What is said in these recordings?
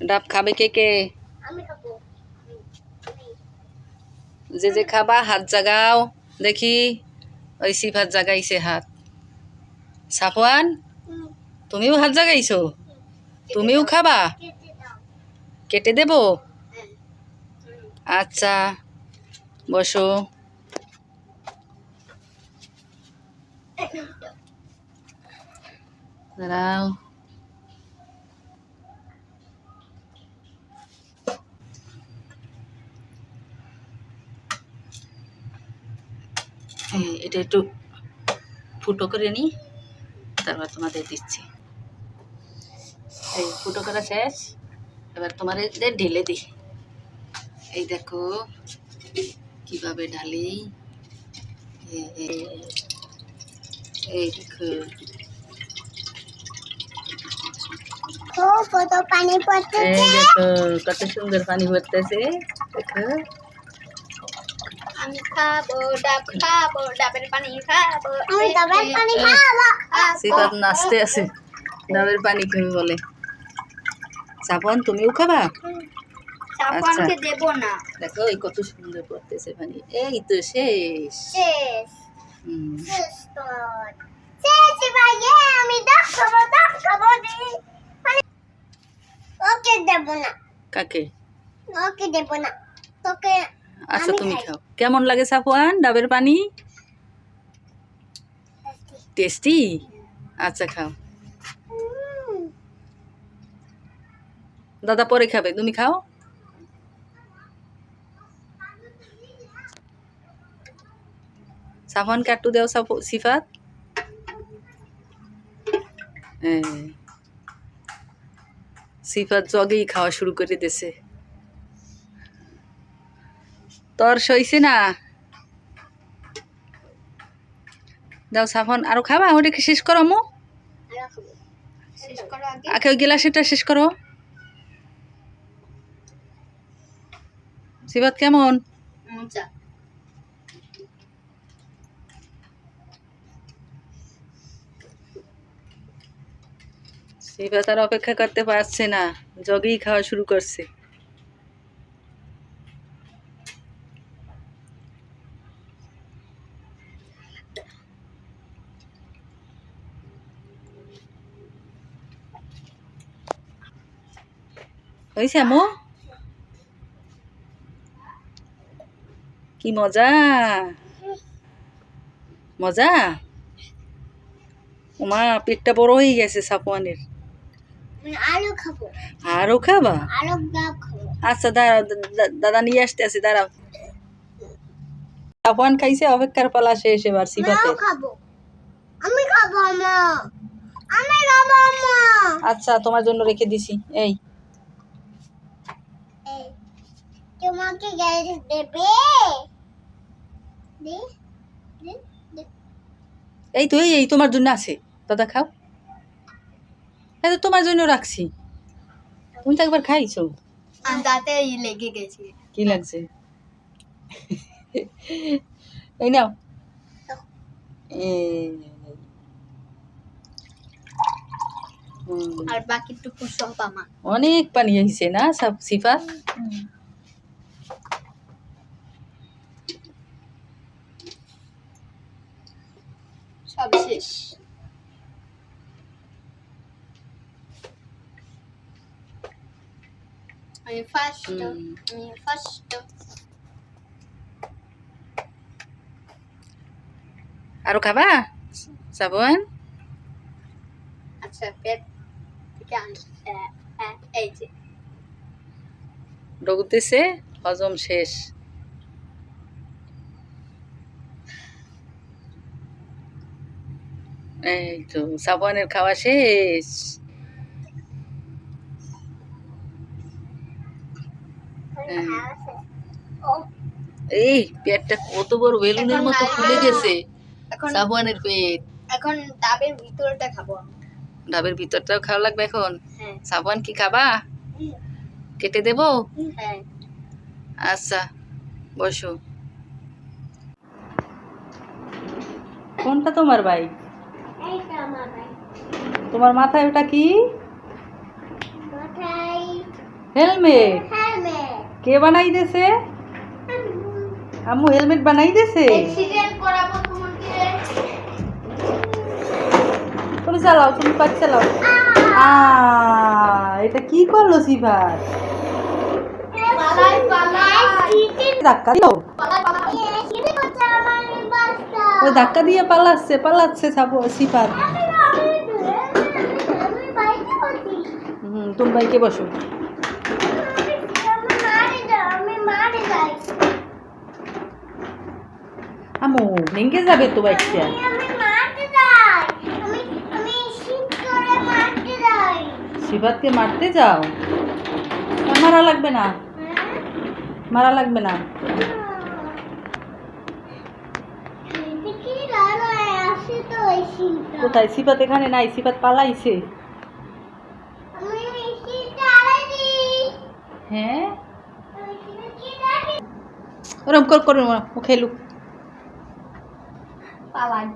ডাব খাবে কে কে? যে যে খাবা হাত জাগাও। দেখি ওই সিফাত জাগাইছে হাত। সাফওয়ান তুমিও হাত জাগাইছো? তুমিও খাবা? কেটে দেব? আচ্ছা বসো। দাঁড়াও। এটা একটু ফুটো করে নিই তারপর তোমাদের দিচ্ছি। এই ফুটো করা শেষ এবার তোমার এদের ঢেলে দিই। এই দেখো কীভাবে ঢালি। এই দেখো কত সুন্দর পানি পড়তেছে দেখো। আমি খাব ডাব খাব ডাবের পানি খাব আমি ডাবের পানি খাব। সিফাত নাচতে আছে। ডাবের পানি তুমি বলে। সাপন তুমিও খাবা? সাফওয়ানকে দেব না। দেখো এই কত সুন্দর পড়তেছে পানি। এই তো শেষ। শেষ। হুম। শেষ তো শেষ আমি ডাব খাব ডাব খাব ওকে দেব না। কাকে? ওকে দেব না। তোকে আচ্ছা তুমি খাও। কেমন লাগে সাফওয়ান? ডাবের পানি? টেস্টি? আচ্ছা খাও। দাদা পরে খাবে তুমি খাও। সাফানকে একটু দেও সাফ- সিফাত। সিফাত জগেই খাওয়া শুরু করে দিছে তোর সইছে না? দাও সাফন আরও খাবা? ওটাকে শেষ করো মো? আগে ওই গিলাসটা শেষ করো সিফাত কেমন? সিফাত আর অপেক্ষা করতে পারছে না। জগেই খাওয়া শুরু করছে। হয়েছে আমো? কি মজা? মজা? ওমা পেটটা বড় হয়ে গেছে সাপওয়ানের আলু খাব। আচ্ছা দাঁড়াও দাদা নিয়ে আসতে আছে দাঁড়াও। সাপওয়ান খাইছে অপেক্ষার পালা শেষ এবার আমি খাব আমি খাব আচ্ছা তোমার জন্য রেখে দিছি। এই, তোমাকে গ্যাস দেবে। দে দে দে। এই তো এই তোমার জন্য আছে। দাদা খাও। এই তো তোমার জন্য রাখছি। তুমি তো একবার খাইছো। দাঁতে লেগে গেছে। কি লাগছে? এই নাও। আর বাকিটুকু সব আমার। অনেক পানি হয়েছে না সব সিফাত? সব শেষ। আমি ফার্স্ট আমি ফার্স্ট আরও খাবা? সাবন? আচ্ছা পেট ডগুতেছে হজম শেষ। এই তো সাবানের খাওয়া শেষ। হ্যাঁ। এই পেটটা কত বড় বেলুনের মতো ফুলে গেছে। এখন সাবানের পেট। এখন ডাবের ভিতরটা খাব ডাবের ভিতরটাও খাওয়া লাগবে এখন? হ্যাঁ। সাবান কি খাবা? কেটে দেবো? হ্যাঁ। আচ্ছা বসো। কোনটা তোমার বাইক ভাই? তোমার মাথায় ওটা কি? হেলমেট কে বানাই দেছে আম্মু হেলমেট বানাই দেছে তুমি চালাও তুমি পাট চালাও। এটা কি করল পালাই ধাক্কা দিও পালাই পালাই সিটি করছে আমার ও ধাক্কা দিয়ে পালাচ্ছে পালাচ্ছে আমি হুম, তুমি বাইকে বসো। আমি, ভেঙে যাবে তো বাইকটা। সিফাতকে মারতে যাও। মারা লাগবে না। মারা লাগবে না কি লালো আসে তো এই শীতটা কোথায়? সিফাত এখানে নাই সিফাত পালাইছে। হ্যাঁ? ওরম কর করুন ও খেলুক। পালাই।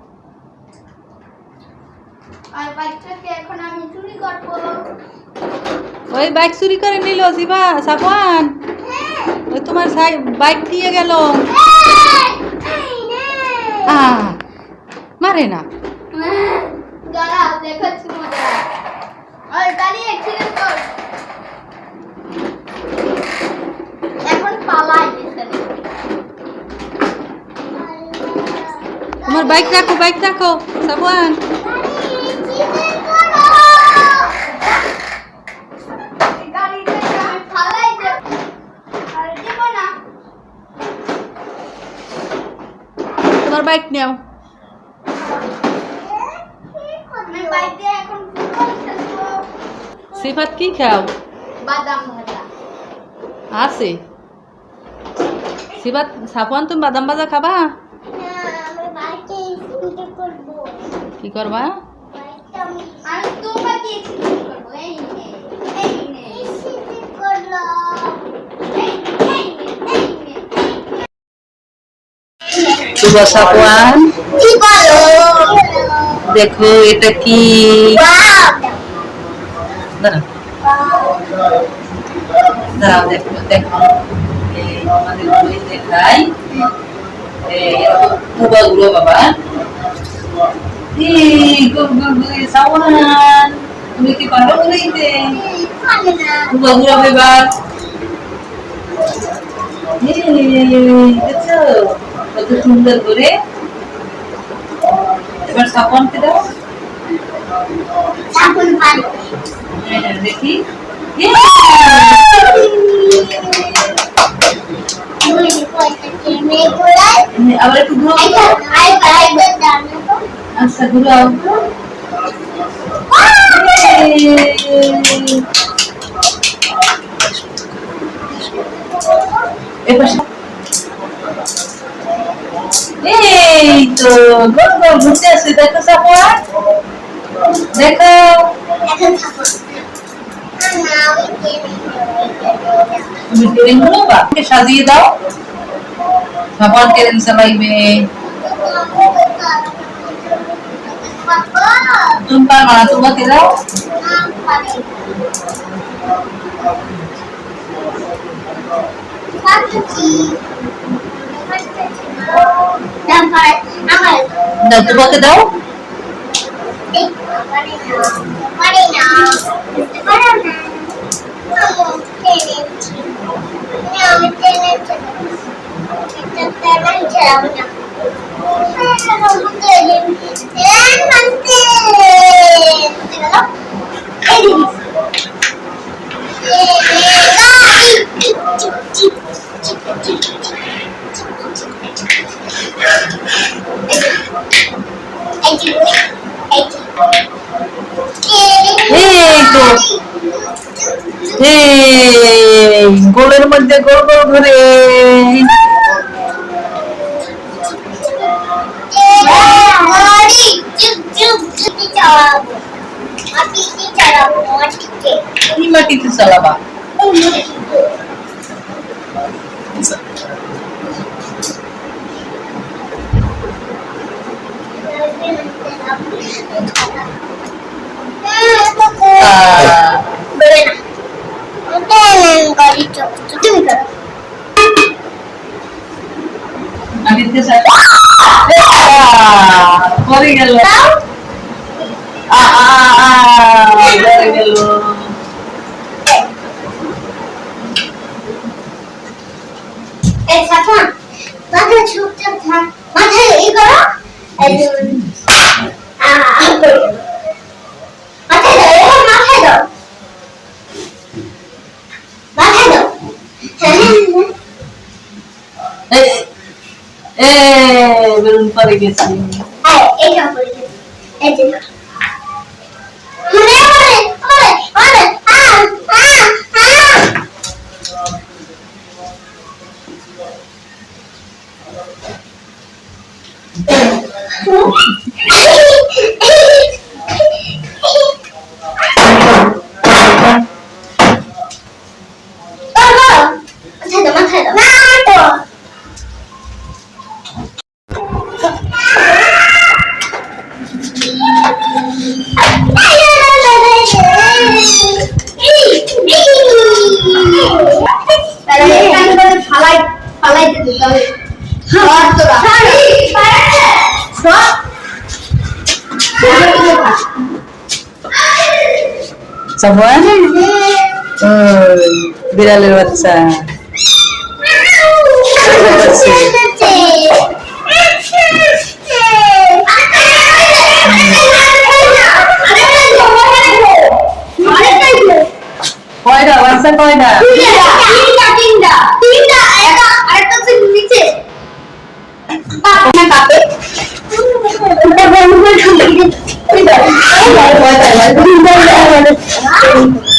এখন আমি চুরি করব। ওই বাইক চুরি করে নিল সিফা সাফওয়ান। ওই তোমার বাইক দিয়ে গেল। মারে না। দেখাচ্ছি মজা আর দাঁড়িয়ে অ্যাক্সিডেন্ট কর এখন পালাই তোমার বাইক রাখো বাইক রাখো সাফওয়ান গাড়িতে আমি ফালাই দেব আর দেব না তোমার বাইক নাও আমি বাইক দিয়ে এখন ফুটবল খেলব সিফাত কি খাও? বাদাম ভাজা। আছে। সিফাত সাফওয়ান তুমি বাদাম ভাজা খাবা? কি করবা? সাফওয়ান? দেখো এটা কি? দাঁড়াও দাঁড়াও দেখো দেখো। এই আমাদের বই দেখাই এরকমগুলো বাবা। সাওয়ান তুমি কি পারো বলতে খাবে না গুলো দেখছ? কত সুন্দর করে। এবার সাবানকে দাও। সাবুন পানি হ্যাঁ, দেখি। আবার একটু ঘুরাও আচ্ছা ঘুরাও এই তো গোল গোল ঘুরতে আসছে। দেখো সাপোয়া দেখো। তুমি ট্রেনগুলো বাকে সাজিয়ে দাও সাবান ট্রেন চালাইবে তুমি পারবা না তোমাকে দাও আমার দাও তোমাকে দাও পারি না পারো না আমি ট্রেনে এটা ট্রেনে চালাবো না এই তো এই গোলের মধ্যে গোল গোল ঘুরে মাটিতে চালাবা। তুমি করো আদিত্য স্যার পরে গেল পরে গেল মাথায় এই করো এই যে আ মাথায় দাও এবার মাথায় দাও মাথায় দাও হ্যাঁ হ্যাঁ এ এ বেলুন পরে গেছি। হ্যাঁ করে দিও এই যে ফালাই ফালাই দিতে হবে তিনটা তিনটা সাবওয়ান ওই বিড়ালের নিচে কয়টা না কয়টা তিনটা